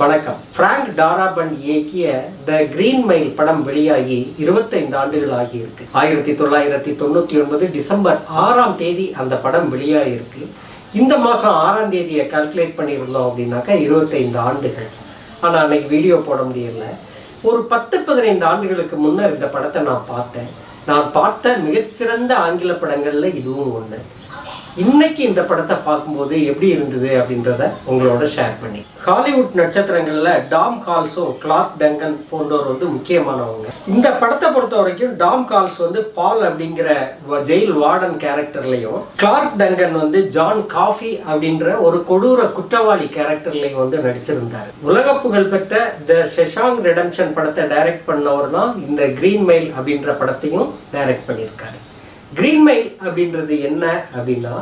வணக்கம். பிராங்க் டாராபன் இயக்கிய the green mile படம் வெளியாகி இருபத்தைந்து ஆண்டுகள் ஆகியிருக்கு ஆயிரத்தி தொள்ளாயிரத்தி தொண்ணூத்தி ஒன்பது டிசம்பர் ஆறாம் தேதி அந்த படம் வெளியாகிருக்கு இந்த மாசம் ஆறாம் தேதியை கால்குலேட் பண்ணியிருந்தோம் அப்படின்னாக்கா இருபத்தைந்து ஆண்டுகள். ஆனால் அன்னைக்கு வீடியோ போட முடியல. ஒரு பத்து பதினைந்து ஆண்டுகளுக்கு முன்னர் இந்த படத்தை நான் பார்த்தேன். நான் பார்த்த மிகச்சிறந்த ஆங்கில படங்கள்ல இதுவும் ஒன்று இன்னைக்கு இந்த படத்தை பார்க்கும்போது எப்படி இருந்தது அப்படின்றத உங்களோட ஷேர் பண்ணி. ஹாலிவுட் நட்சத்திரங்களில் டாம் கால்ஸும் கிளார்க் டங்கன் போன்றோர் வந்து முக்கியமானவங்க. இந்த படத்தை பொறுத்த வரைக்கும் டாம் கால்ஸ் வந்து பால் அப்படிங்கிற வ- ஜெயில் வார்டன் கேரக்டர்லையும் கிளார்க் டங்கன் வந்து ஜான் காஃபி அப்படின்ற ஒரு கொடூர குற்றவாளி கேரக்டர்லையும் வந்து நடிச்சிருந்தார். உலக புகழ் பெற்ற த ஷெஷாங் ரெடம்ஷன் படத்தை டைரக்ட் பண்ணவர் தான் இந்த கிரீன் மெயில் அப்படின்ற படத்தையும் டைரக்ட் பண்ணியிருக்காரு. கிரீன் மைல் அப்படின்றது என்ன அப்படின்னா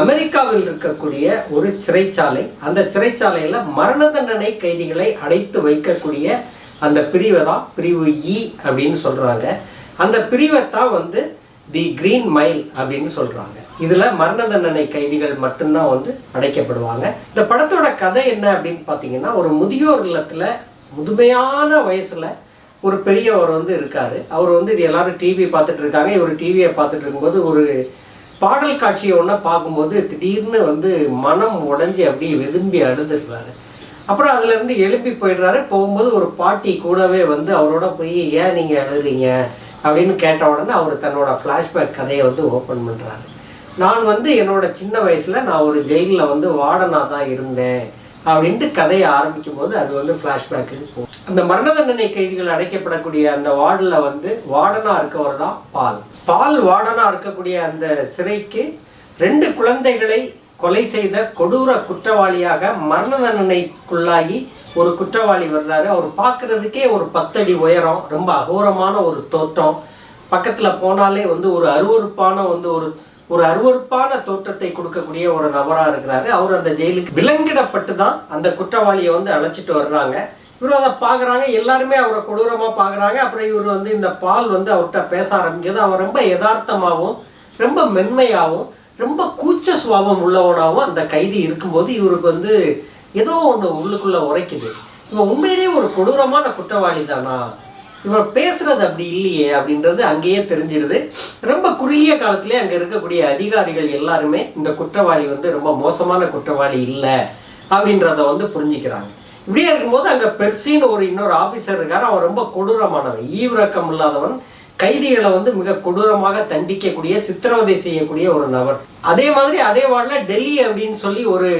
அமெரிக்காவில் இருக்கக்கூடிய ஒரு சிறைச்சாலை. அந்த சிறைச்சாலையில் மரண தண்டனை கைதிகளை அடைத்து வைக்கக்கூடிய அந்த பிரிவை தான் பிரிவு இ அப்படின்னு சொல்கிறாங்க அந்த பிரிவை தான் வந்து தி கிரீன் மைல் அப்படின்னு சொல்கிறாங்க இதில் மரண தண்டனை கைதிகள் மட்டும்தான் வந்து அடைக்கப்படுவாங்க. இந்த படத்தோட கதை என்ன அப்படின்னு பார்த்தீங்கன்னா ஒரு முதியோர் இல்லத்தில் முதுமையான வயசில் ஒரு பெரியவர் வந்து இருக்கார். அவர் வந்து இது எல்லாரும் டிவி பார்த்துட்டு இருக்காங்க. இவர் டிவியை பார்த்துட்டு இருக்கும்போது ஒரு பாடல் காட்சியை ஒன்றா பார்க்கும்போது திடீர்னு வந்து மனம் உடஞ்சி அப்படியே வெதும்பி அழுதுடுறாரு. அப்புறம் அதுலேருந்து எழுப்பி போயிடுறாரு. போகும்போது ஒரு பாட்டி கூடவே வந்து அவரோட போய் ஏன் நீங்கள் அழுறீங்க அப்படின்னு கேட்ட உடனே அவர் தன்னோட ஃப்ளாஷ்பேக் கதையை வந்து ஓப்பன் பண்ணுறாரு நான் வந்து என்னோட சின்ன வயசில் நான் ஒரு ஜெயிலில் வந்து வார்டனாக தான் இருந்தேன். அப்படின்ட்டு கதையை ஆரம்பிக்கும் போது அது வந்து ஃப்ளாஷ்பேக்கு போகும். அந்த மரண தண்டனை கைதிகள் அடைக்கப்படக்கூடிய அந்த வார்டில் வந்து வார்டனாக இருக்கவர் தான் பால். பால் வார்டனாக இருக்கக்கூடிய அந்த சிறைக்கு ரெண்டு குழந்தைகளை கொலை செய்த கொடூர குற்றவாளியாக மரண தண்டனைக்குள்ளாகி ஒரு குற்றவாளி வர்றாரு. அவர் பார்க்கறதுக்கே ஒரு பத்தடி உயரம் ரொம்ப அகோரமான ஒரு தோட்டம். பக்கத்தில் போனாலே வந்து ஒரு அருவருப்பான வந்து ஒரு ஒரு அருவருப்பான தோற்றத்தை கொடுக்கக்கூடிய ஒரு நபராக இருக்கிறாரு. அவர் அந்த ஜெயிலுக்கு விலங்கிடப்பட்டு தான் அந்த குற்றவாளியை வந்து அழைச்சிட்டு வர்றாங்க. இவர் அதை பார்க்குறாங்க எல்லாருமே அவரை கொடூரமாக பார்க்குறாங்க அப்புறம் இவர் வந்து இந்த பால் வந்து அவர்கிட்ட பேச ஆரம்பிக்கிறது. அவர் ரொம்ப யதார்த்தமாகவும் ரொம்ப மென்மையாகவும் ரொம்ப கூச்ச சுபாவம் உள்ளவனாகவும் அந்த கைதி இருக்கும்போது இவருக்கு வந்து ஏதோ ஒன்று உள்ளுக்குள்ளே உரைக்குது. இவன் உண்மையிலேயே ஒரு கொடூரமான குற்றவாளி தானா? இவர் பேசுறது அப்படி இல்லையே அப்படின்றது அங்கேயே தெரிஞ்சிடுது ரொம்ப குறுகிய காலத்திலே அங்கே இருக்கக்கூடிய அதிகாரிகள் எல்லாருமே இந்த குற்றவாளி வந்து ரொம்ப மோசமான குற்றவாளி இல்லை அப்படின்றத வந்து புரிஞ்சுக்கிறாங்க. இப்படியே இருக்கும்போது அங்கே பெர்சின்னு ஒரு இன்னொரு ஆஃபீஸர் இருக்கார். அவன் ரொம்ப கொடூரமானவன். ஈவிரக்கம் இல்லாதவன். கைதிகளை வந்து மிக கொடூரமாக தண்டிக்கக்கூடிய சித்திரவதை செய்யக்கூடிய ஒரு நபர். அதே மாதிரி அதே வார்டில் டெல்லி அப்படின்னு சொல்லி ஒரு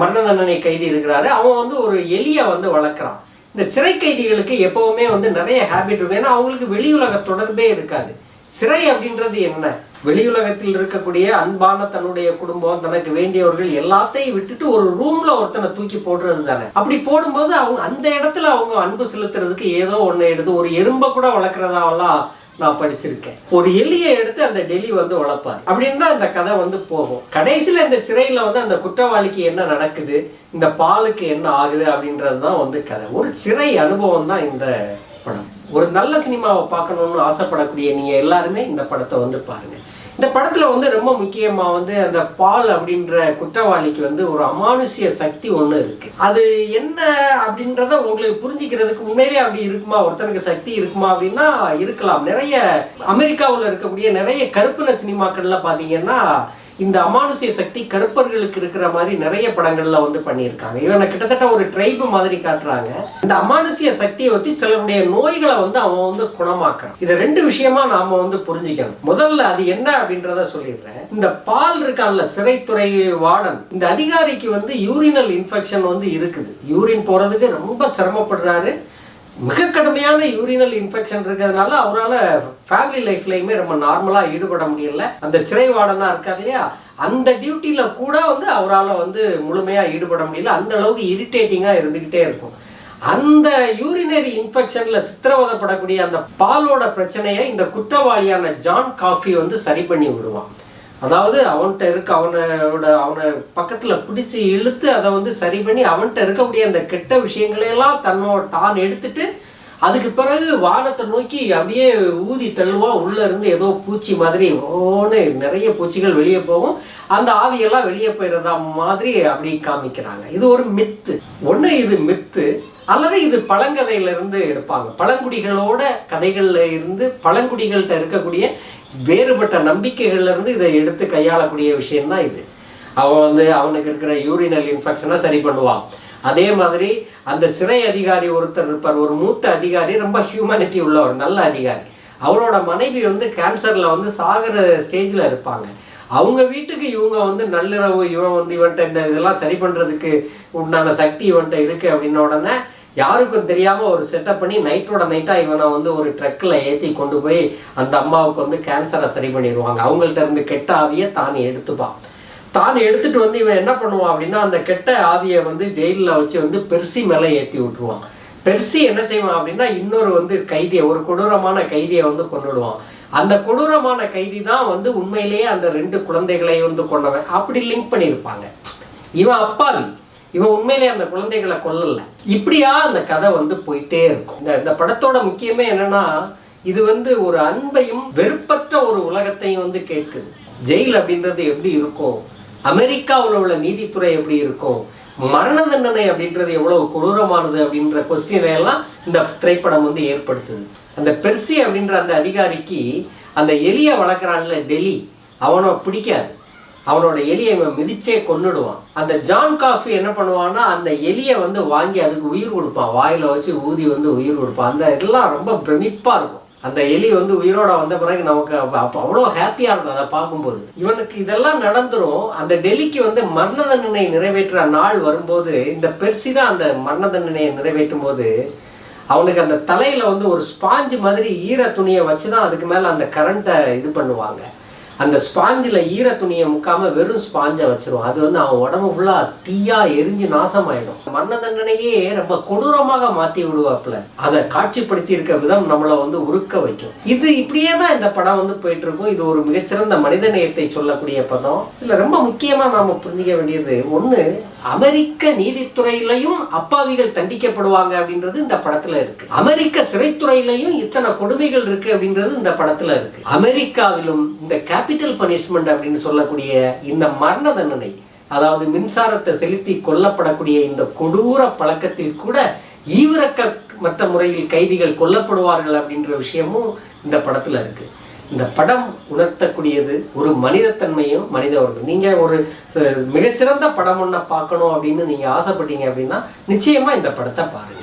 மரண தண்டனை கைதி இருக்கிறாரு. அவன் வந்து ஒரு எலியை வந்து வளர்க்குறான். இந்த சிறை கைதிகளுக்கு எப்பவுமே வந்து நிறைய ஹேபிட் இருக்கும். ஏன்னா அவங்களுக்கு வெளி உலக தொடர்பே இருக்காது. சிறை அப்படின்றது என்ன? வெளியுலகத்தில் இருக்கக்கூடிய அன்பான தன்னுடைய குடும்பம் தனக்கு வேண்டியவர்கள் எல்லாத்தையும் விட்டுட்டு ஒரு ரூம்ல ஒருத்தனை தூக்கி போடுறது தானே. அப்படி போடும்போது அவங்க அந்த இடத்துல அவங்க அன்பு செலுத்துறதுக்கு ஏதோ ஒண்ணு எடுத்து ஒரு எறும்பை கூட வளர்க்குறதாவெல்லாம் நான் படிச்சிருக்கேன். ஒரு எலியை எடுத்து அந்த டெல்லி வந்து வளர்ப்பார் அப்படின்னு அந்த கதை வந்து போகும். கடைசியில் இந்த சிறையில் வந்து அந்த குற்றவாளிக்கு என்ன நடக்குது? இந்த பாலுக்கு என்ன ஆகுது? அப்படின்றது தான் வந்து கதை. ஒரு சிறை அனுபவம் தான் இந்த படம். ஒரு நல்ல சினிமாவை பார்க்கணும்னு ஆசைப்படக்கூடிய நீங்கள் எல்லாருமே இந்த படத்தை வந்து பாருங்க. இந்த படத்துல வந்து ரொம்ப முக்கியமா வந்து அந்த பால் அப்படின்ற குற்றவாளிக்கு வந்து ஒரு அமானுஷ்ய சக்தி ஒண்ணு இருக்கு. அது என்ன அப்படின்றத உங்களுக்கு புரிஞ்சுக்கிறதுக்கு உண்மையிலே அப்படி இருக்குமா? ஒருத்தனுக்கு சக்தி இருக்குமா அப்படின்னா இருக்கலாம். நிறைய அமெரிக்காவுல இருக்கக்கூடிய நிறைய கருப்பின சினிமாக்கள்ல பாத்தீங்கன்னா இந்த அமானுஷ்ய சக்தி கருப்பர்களுக்கு இருக்கிற மாதிரி நிறைய படங்கள்ல வந்து பண்ணியிருக்காங்க. இவனை கிட்டத்தட்ட ஒரு ட்ரைப் மாதிரி காட்டுறாங்க. இந்த அமானுஷ்ய சக்தியை வச்சு சிலருடைய நோய்களை வந்து அவன் வந்து குணமாக்குறான். இது ரெண்டு விஷயமா நாம வந்து புரிஞ்சுக்கணும். முதல்ல அது என்ன அப்படின்றத சொல்லிடுறேன். இந்த பால் இருக்கான்ல சிறைத்துறை வார்டன். இந்த அதிகாரிக்கு வந்து யூரினல் இன்ஃபெக்ஷன் வந்து இருக்குது. யூரின் போறதுக்கு ரொம்ப சிரமப்படுறாரு. மிக கடுமையான யூரினல் இன்ஃபெக்ஷன் இருக்கிறதுனால அவரால் ஃபேமிலி லைஃப்லையுமே ரொம்ப நார்மலாக ஈடுபட முடியல. அந்த சிறை வார்டனாக இருக்கார் இல்லையா? அந்த டியூட்டியில் கூட வந்து அவரால் வந்து முழுமையாக ஈடுபட முடியல. அந்த அளவுக்கு இரிட்டேட்டிங்காக இருந்துக்கிட்டே இருக்கும். அந்த யூரினரி இன்ஃபெக்ஷனில் சித்திரவதப்படக்கூடிய அந்த பாலோட பிரச்சனையை இந்த குற்றவாளியான ஜான் காஃபி வந்து சரி பண்ணி விடுவான். அதாவது அவன்கிட்ட இருக்க அவனோட அவனை பக்கத்தில் பிடிச்சி இழுத்து அதை வந்து சரி பண்ணி அவன்கிட்ட இருக்கக்கூடிய அந்த கெட்ட விஷயங்களையெல்லாம் தன்னோட தான் எடுத்துட்டு அதுக்கு பிறகு வானத்தை நோக்கி அப்படியே ஊதி தள்ளுவா உள்ளே இருந்து ஏதோ பூச்சி மாதிரி ஓன்னு நிறைய பூச்சிகள் வெளியே போகும். அந்த ஆவியெல்லாம் வெளியே போயிடுறதா மாதிரி அப்படி காமிக்கிறாங்க. இது ஒரு மித்து ஒன்று இது மித்து அல்லது இது பழங்கதையிலிருந்து எடுப்பாங்க. பழங்குடிகளோட கதைகள்ல இருந்து பழங்குடிகள்கிட்ட இருக்கக்கூடிய வேறுபட்ட நம்பிக்கைகள்ல இருந்து இதை எடுத்து கையாளக்கூடிய விஷயம்தான் இது. அவன் வந்து அவனுக்கு இருக்கிற யூரினல் இன்ஃபெக்ஷனை சரி பண்ணுவான். அதே மாதிரி அந்த சிறை அதிகாரி ஒருத்தர் இருப்பார். ஒரு மூத்த அதிகாரி ரொம்ப ஹியூமனிட்டி உள்ளவர் நல்ல அதிகாரி. அவரோட மனைவி வந்து கேன்சரில் வந்து சாகிற ஸ்டேஜில் இருப்பாங்க. அவங்க வீட்டுக்கு இவங்க வந்து நள்ளிரவு இவன் வந்து இவன்ட்ட இந்த இதெல்லாம் சரி பண்ணுறதுக்கு உண்டான சக்தி இவன்ட்ட இருக்குது அப்படின்ன உடனே யாருக்கும் தெரியாம ஒரு செட்டப் பண்ணி நைட்டோட நைட்டா இவனை வந்து ஒரு ட்ரக்ல ஏத்தி கொண்டு போய் அந்த அம்மாவுக்கு வந்து கேன்சரை சரி பண்ணிடுவாங்க. அவங்கள்ட்ட இருந்து கெட்ட ஆவியை தான் எடுத்துப்பான். தான் எடுத்துட்டு வந்து இவன் என்ன பண்ணுவான் அப்படின்னா அந்த கெட்ட ஆவியை வந்து ஜெயிலில் வச்சு வந்து பெர்சி மேலே ஏற்றி விட்டுருவான். பெர்சி என்ன செய்வான் அப்படின்னா இன்னொரு வந்து கைதியை ஒரு கொடூரமான கைதியை வந்து கொண்டுடுவான் அந்த கொடூரமான கைதி தான் வந்து உண்மையிலேயே அந்த ரெண்டு குழந்தைகளை வந்து கொண்டவன் அப்படி லிங்க் பண்ணியிருப்பாங்க. இவன் அப்பாவி. இவன் உண்மையிலேயே அந்த குழந்தைகளை கொல்லல. இப்படியா அந்த கதை வந்து போயிட்டே இருக்கும். இந்த இந்த படத்தோட முக்கியமே என்னன்னா இது வந்து ஒரு அன்பையும் வெறுப்பற்ற ஒரு உலகத்தையும் வந்து கேட்குது. ஜெயில் அப்படின்றது எப்படி இருக்கும்? அமெரிக்காவில் உள்ள நீதித்துறை எப்படி இருக்கும்? மரண தண்டனை அப்படின்றது எவ்வளவு கொடூரமானது அப்படின்ற கொஸ்டினை எல்லாம் இந்த திரைப்படம் வந்து ஏற்படுத்துது. அந்த பெர்சி அப்படின்ற அந்த அதிகாரிக்கு அந்த எலியை வளர்க்குறான்ல டெல்லி அவனை பிடிக்காது. அவனோட எலியை இவன் மிதிச்சே கொன்னுடுவான். அந்த ஜான் காஃபி என்ன பண்ணுவான்னா அந்த எலியை வந்து வாங்கி அதுக்கு உயிர் கொடுப்பான். வாயில வச்சு ஊதி வந்து உயிர் கொடுப்பான். அந்த இதெல்லாம் ரொம்ப பிரமிப்பா இருக்கும். அந்த எலி வந்து உயிரோட வந்த பிறகு நமக்கு அப்போ அவ்வளோ ஹாப்பியா இருக்கும் அதை பார்க்கும்போது. இவனுக்கு இதெல்லாம் நடந்துரும். அந்த டெல்லிக்கு வந்து மரண தண்டனை நிறைவேற்ற நாள் வரும்போது இந்த பெர்சி தான் அந்த மரண தண்டனையை நிறைவேற்றும் போது அவனுக்கு அந்த தலையில வந்து ஒரு ஸ்பாஞ்சு மாதிரி ஈர துணியை வச்சு தான் அதுக்கு மேல அந்த கரண்ட்டை இது பண்ணுவாங்க. அந்த ஸ்பாஞ்சில் ஈர துணியை முக்காம வெறும் ஸ்பாஞ்சை வச்சிருவான் அது வந்து அவன் உடம்பு ஃபுல்லா தீயா எரிஞ்சு நாசமாயிடும். மரண தண்டனையே ரொம்ப கொடூரமாக மாத்தி விடுவாப்புல. அதை காட்சிப்படுத்தி இருக்க விதம் நம்மளை வந்து உருக்க வைக்கும். இது இப்படியே தான் இந்த படம் வந்து போயிட்டு இருக்கும் இது ஒரு மிகச்சிறந்த மனித நேயத்தை சொல்லக்கூடிய படம். இதுல ரொம்ப முக்கியமா நாம புரிஞ்சுக்க வேண்டியது ஒண்ணு அமெரிக்க நீதித்துறையிலையும் அப்பாவிகள் தண்டிக்கப்படுவாங்க அப்படின்றது இந்த படத்துல இருக்கு. அமெரிக்க சிறைத்துறையிலையும் இத்தனை கொடுமைகள் இருக்கு அப்படின்றது இந்த படத்துல இருக்கு. அமெரிக்காவிலும் இந்த கேபிட்டல் பனிஷ்மெண்ட் அப்படின்னு சொல்லக்கூடிய இந்த மரண தண்டனை அதாவது மின்சாரத்தை செலுத்தி கொல்லப்படக்கூடிய இந்த கொடூர பழக்கத்தில் கூட ஈவிரக்க மற்ற முறையில் கைதிகள் கொல்லப்படுவார்கள் அப்படின்ற விஷயமும் இந்த படத்துல இருக்கு. இந்த படம் உணர்த்தக்கூடியது ஒரு மனிதத்தன்மையும் மனித உணர்வு நீங்க ஒரு அஹ், மிகச்சிறந்த படம் ஒன்றை பார்க்கணும் அப்படின்னு நீங்க ஆசைப்பட்டீங்க அப்படின்னா நிச்சயமா இந்த படத்தை பாருங்க.